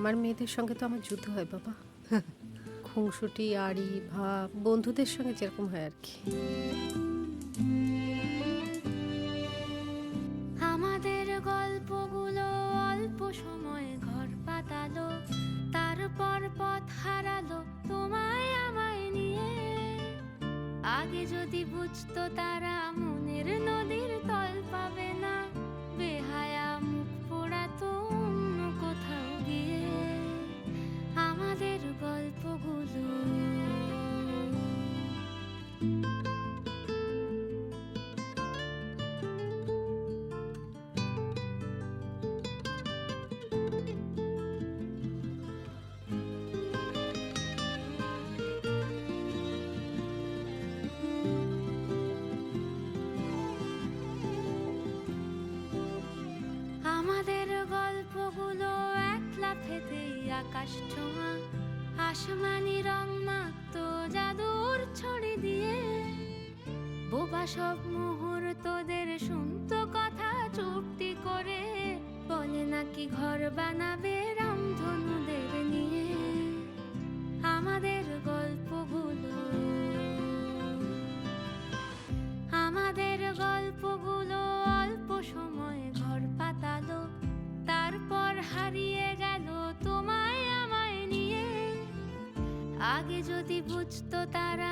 আমার মেয়েদের সঙ্গে তো আমার যুদ্ধ হয়, বাবা। খুংসুটি আড়ি, ভাব, বন্ধুদের সঙ্গে যেরকম হয় আর কি। আমাদের গল্পগুলো অল্প সময়ে ঘর পাতালো, তারপর পথ হারালো তোমায় আমায় নিয়ে। আগে যদি বুঝতো তারা মনের নদীর আকাশ ছোঁয়া আসমানি রং জাদুর দিয়ে। বোবা সব শুনতো কথা চুপটি করে। বলে নাকি ঘর বানাবে রামধনুদের নিয়ে। আমাদের গল্পগুলো আমাদের গল্পগুলো অল্প সময়ে ঘর পাতালো। তারপর হারিয়ে আগে যদি বুঝতো তারা